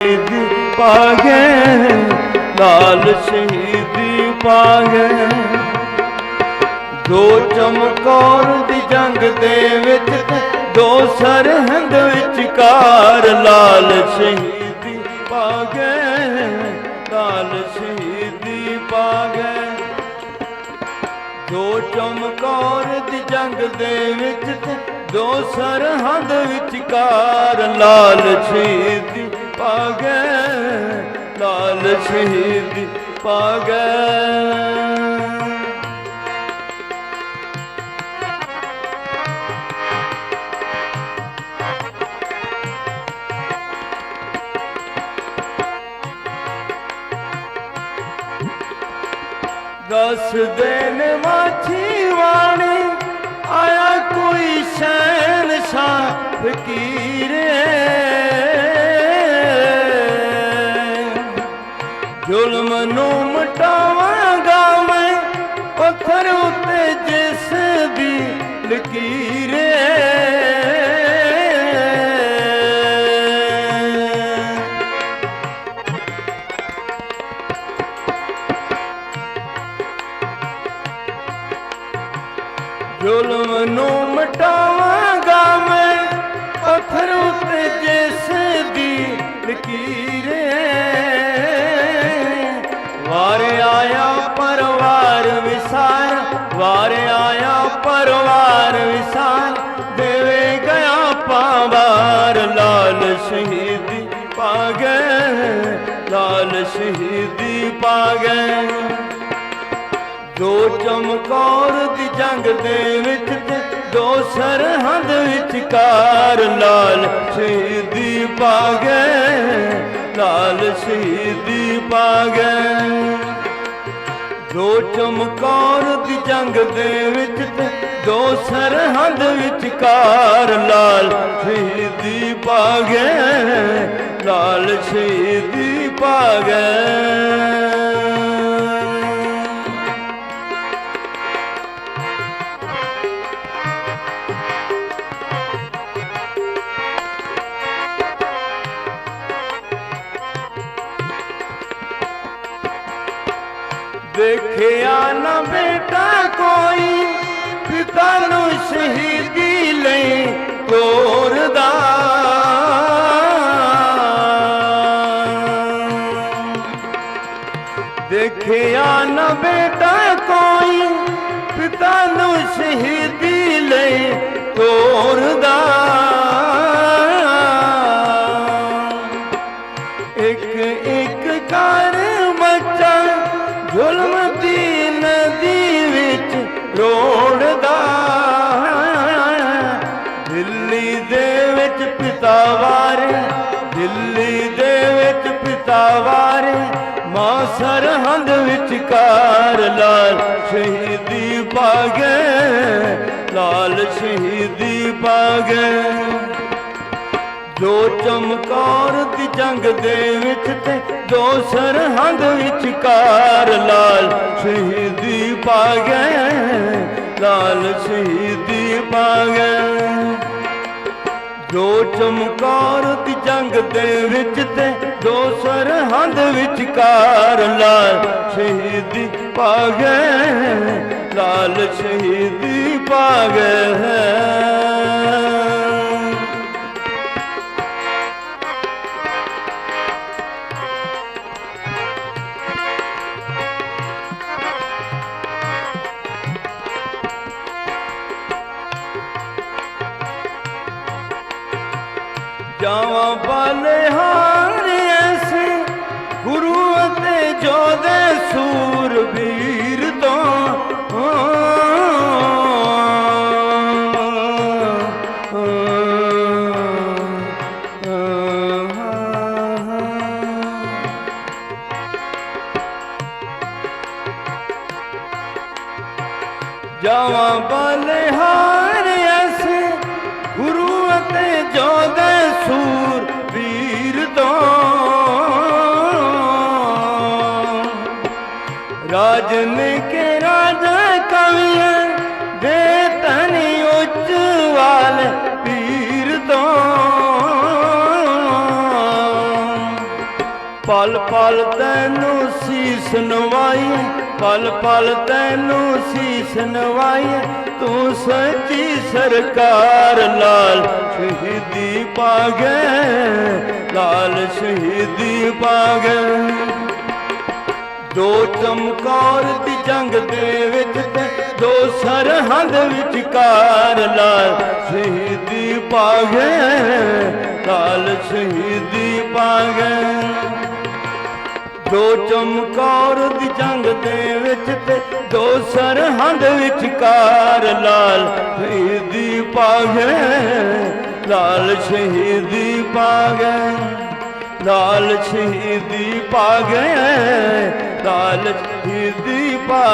ਸ਼ਹੀਦੀ ਪਾਗੇ ਲਾਲ ਸ਼ਹੀਦੀ ਪਾਗੇ ਦੋ ਚਮਕੌਰ ਦੀ ਜੰਗ ਦੇ ਵਿੱਚ ਦੋ ਸਰਹੰਦ ਵਿਚਕਾਰ ਲਾਲ ਸ਼ਹੀਦੀ ਪਾਗੇ ਲਾਲ ਸ਼ਹੀਦੀ ਪਾਗੇ ਦੋ ਚਮਕੌਰ ਦੀ ਜੰਗ ਦੇ ਵਿੱਚ ਦੋ ਸਰਹੰਦ ਵਿਚਕਾਰ ਲਾਲ ਸ਼ਹੀਦੀ ਪਾ ਗਏ ਲਾਲ ਸ਼ਹੀਦੀ ਪਾ ਦਸ ਦਿਨ ਮਾਛੀ ਵਾਣੀ ਆਇਆ ਕੋਈ ਸ਼ੈਨ ਸ਼ਾਹ ਫਕੀਰੇ ਵਾਰ। ਆਇਆ ਪਰਵਾਰ ਵਿਸਾਰ, ਵਾਰ ਆਇਆ ਪਰਵਾਰ ਵਿਸਾਰ। ਦੇਵੇ ਗਿਆ ਪਾਵਾਰ, ਲਾਲ ਸ਼ਹੀਦੀ ਪਾ ਗਏ ਲਾਲ ਸ਼ਹੀਦੀ ਪਾ ਗਏ ਦੋ ਚਮਕੌਰ ਦੀ ਜੰਗ ਦੇ ਵਿੱਚ ਤੇ ਦੋ ਸਰਹੰਦ ਵਿਚਕਾਰ, ਲਾਲ ਸ਼ਹੀਦੀ ਪਾ ਗਏ ਲਾਲ ਸ਼ਹੀਦੀ ਪਾ ਗਏ ਦੋ ਚਮਕੌਰ ਦੀ ਜੰਗ ਦੇ ਵਿੱਚ ਤੇ ਦੋ ਸਰਹੰਦ ਵਿਚਕਾਰ, ਲਾਲ ਸ਼ਹੀਦੀ ਪਾ ਗਏ ਲਾਲ ਸ਼ਹੀਦੀ ਪਾ ਦੇਖਿਆ ਨਾ ਬੇਟਾ ਕੋਈ ਪਿਤਾ ਨੂੰ ਸ਼ਹੀਦੀ ਲਈ ਤੋਰਦਾ ਦੇਖਿਆ ਨਾ ਬੇਟਾ ਕੋਈ ਪਿਤਾ ਨੂੰ ਸ਼ਹੀਦੀ ਲਈ ਤੋਰਦਾ ਇੱਕ ਇੱਕ ਕਰ ਮੱਚਾ ਜ਼ੁਲਮ ਦੀ ਨਦੀ ਵਿੱਚ ਰੋੜਦਾ ਦਿੱਲੀ ਦੇ ਵਿੱਚ ਪਿਤਾ ਵਾਰ, ਦਿੱਲੀ ਦੇ ਵਿੱਚ ਪਿਤਾ ਵਾਰ, ਮਾਂ ਸਰਹੰਦ ਵਿਚਕਾਰ ਲਾਲ ਸ਼ਹੀਦੀ ਪਾ ਗਏ ਲਾਲ ਸ਼ਹੀਦੀ ਪਾ ਜੋ ਚਮਕਾਰ ਦੀ ਜੰਗ ਦੇ ਵਿੱਚ ਤੇ ਦੋ ਸਰਹੰਦ ਵਿਚਕਾਰ ਲਾਲ ਸ਼ਹੀਦੀ ਪਾ ਗਏ, ਲਾਲ ਸ਼ਹੀਦੀ ਪਾ ਗਏ। ਜੋ ਚਮਕਾਰ ਦੀ ਜੰਗ ਦੇ ਵਿੱਚ ਤੇ ਦੋ ਸਰਹੰਦ ਵਿਚਕਾਰ ਲਾਲ ਸ਼ਹੀਦੀ ਪਾ ਗਏ, ਲਾਲ ਸ਼ਹੀਦੀ ਪਾ ਗਏ। ਜਾਵਾਂ ਬਲਿਹਾਰ ਐਸੇ ਗੁਰੂ ਅਤੇ ਜੋਦੇ ਸੂਰਬੀਰ ਤੋਂ। ਜਾਵਾਂ ਬਲਿਹਾਰ ਸੂਰ ਵੀਰ ਤੋਂ। ਰਾਜਨ ਕੇ ਰਾਜ ਕਵੀਆਂ ਦੇ ਤਨੀ ਉੱਚ ਵਾਲ ਪੀਰ ਤੋਂ। ਪਲ ਪਲ ਤੈਨੂੰ ਸੀਸ ਨਵਾਈ ਪਲ ਪਲ ਤੈਨੂੰ ਸੀਸ ਨਵਾਈ ਤੂੰ ਸੱਚੀ ਸਰਕਾਰ ਲਾਲ ਸ਼ਹੀਦੀ ਪਾ ਗਏ ਲਾਲ ਸ਼ਹੀਦੀ ਪਾ ਗਏ ਦੋ ਚਮਕੌਰ ਦੀ ਜੰਗ ਦੇ ਵਿੱਚ ਤੇ ਦੋ ਸਰਹੰਦ ਵਿਚਕਾਰ ਲਾਲ ਸ਼ਹੀਦੀ ਪਾ ਗਏ ਲਾਲ ਸ਼ਹੀਦੀ ਪਾ ਗਏ ਦੋ ਚਮਕੌਰ ਦੀ ਜੰਗ ਦੇ ਵਿੱਚ ਤੇ ਦੋ ਸਰਹੰਦ ਵਿਚਕਾਰ ਲਾਲ ਸ਼ਹੀਦੀ ਪਾ ਗਏ ਲਾਲ ਸ਼ਹੀਦੀ ਪਾ ਗਏ ਲਾਲ ਸ਼ਹੀਦੀ ਪਾ ਗਏ ਲਾਲ ਸ਼ਹੀਦੀ ਪਾ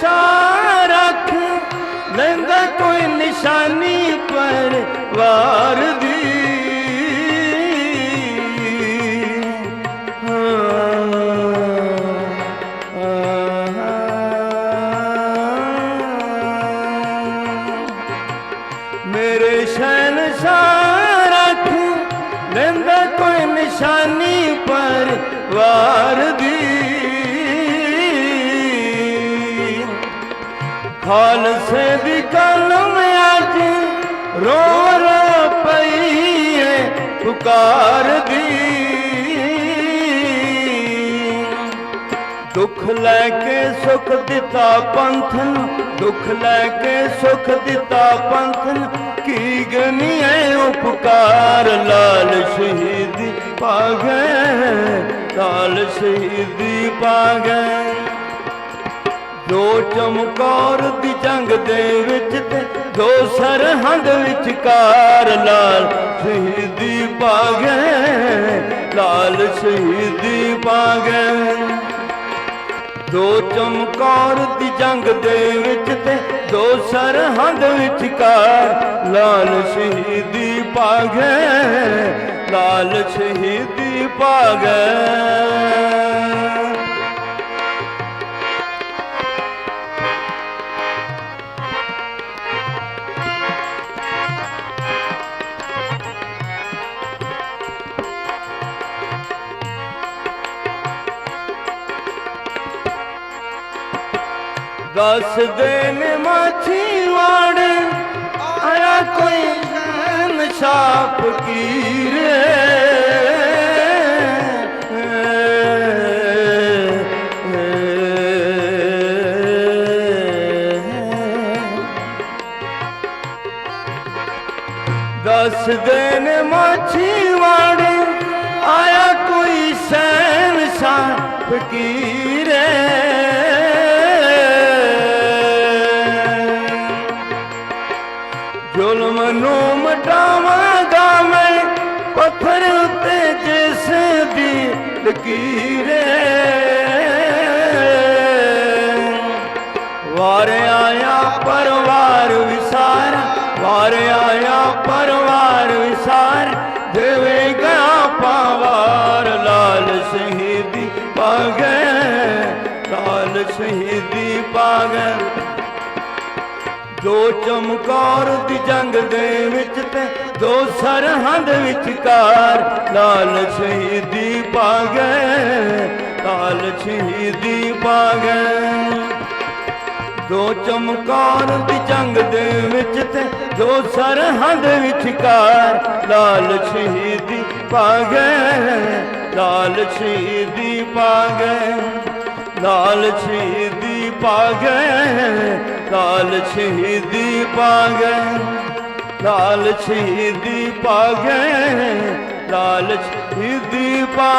ਨਸ਼ਾ ਰੱਖ। ਕੋਈ ਨਿਸ਼ਾਨੀ ਪਰ ਦੀ। ਮੇਰੇ ਸ਼ੈਨ ਰੱਖ। ਲੈਂਦਾ ਕੋਈ ਨਿਸ਼ਾਨੀ ਪਰ ਵਾਰ ਦੀ। ਖਾਲਸੇ ਦੀ ਕਲਮ ਅੱਜ ਰੋ ਰੋ ਪਈ ਏ ਪੁਕਾਰ ਦੀ ਦੁੱਖ ਲੈ ਕੇ ਸੁਖ ਦਿੱਤਾ ਪੰਥ ਨੂੰ, ਦੁੱਖ ਲੈ ਕੇ ਸੁਖ ਦਿੱਤਾ ਪੰਥ ਨੂੰ, ਕੀ ਗਨੀਏ ਉਪਕਾਰ ਲਾਲ ਸ਼ਹੀਦੀ ਪਾ ਗਏ ਲਾਲ ਸ਼ਹੀਦੀ ਪਾ ਗਏ ਦੋ ਚਮਕੌਰ ਦੀ ਜੰਗ ਦੇ ਵਿੱਚ ਤੇ ਦੋ ਸਰਹੰਦ ਵਿਚਕਾਰ ਲਾਲ ਸ਼ਹੀਦੀ ਪਾ ਗਏ ਲਾਲ ਸ਼ਹੀਦੀ ਪਾ ਗਏ ਦੋ ਚਮਕੌਰ ਦੀ ਜੰਗ ਦੇ ਵਿੱਚ ਤੇ ਦੋ ਸਰਹੰਦ ਵਿਚਕਾਰ ਲਾਲ ਸ਼ਹੀਦੀ ਪਾ ਗਏ ਲਾਲ ਸ਼ਹੀਦੀ ਪਾ ਗਏ ਦਸ ਦਿਨ ਮਾਛੀ ਆਇਆ ਕੋਈ ਜਨ ਛਾਪ ਕੀਰੇ ਦਸ ਦਿਨ ਮਾਛੀਵਾੜ ਆਇਆ ਕੋਈ ਸੈਨ ਸਾਪ ਕੀ ਪੱਥਰ ਉੱਤੇ ਜਿਸ ਦੀ ਲਕੀਰੇ ਵਾਰ ਆਇਆ ਪਰਵਾਰ ਵਿਸਾਰ ਵਾਰ ਆਇਆ ਪਰਵਾਰ ਵਿਸਾਰ ਦੇਵੇਗਾ ਪਾਵਾਰ ਲਾਲ ਸ਼ਹੀਦੀ ਪਾ ਗਏ ਲਾਲ ਸ਼ਹੀਦੀ ਪਾ ਜੋ ਚਮਕਾਰ ਦੀ ਜੰਗ ਦੇ ਵਿੱਚ ਤੇ ਦੋ ਸਰਹੰਦ ਵਿਚਕਾਰ ਲਾਲ ਸ਼ਹੀਦੀ ਪਾ ਗਏ, ਲਾਲ ਸ਼ਹੀਦੀ ਪਾ ਗਏ। ਦੋ ਚਮਕੌਰ ਦੀ ਜੰਗ ਦੇ ਵਿੱਚ ਤੇ ਜੋ ਸਰਹੰਦ ਵਿਚਕਾਰ ਲਾਲ ਸ਼ਹੀਦੀ ਪਾ ਗਏ, ਲਾਲ ਸ਼ਹੀਦੀ ਪਾ ਲਾਲ ਸ਼ਹੀਦੀ ਪਾ ਗਏ ਲਾਲ ਸ਼ਹੀਦੀ ਪਾ ਗਏ ਲਾਲ ਸ਼ਹੀਦੀ ਪਾ ਲਾਲ ਸ਼ਹੀਦੀ ਪਾ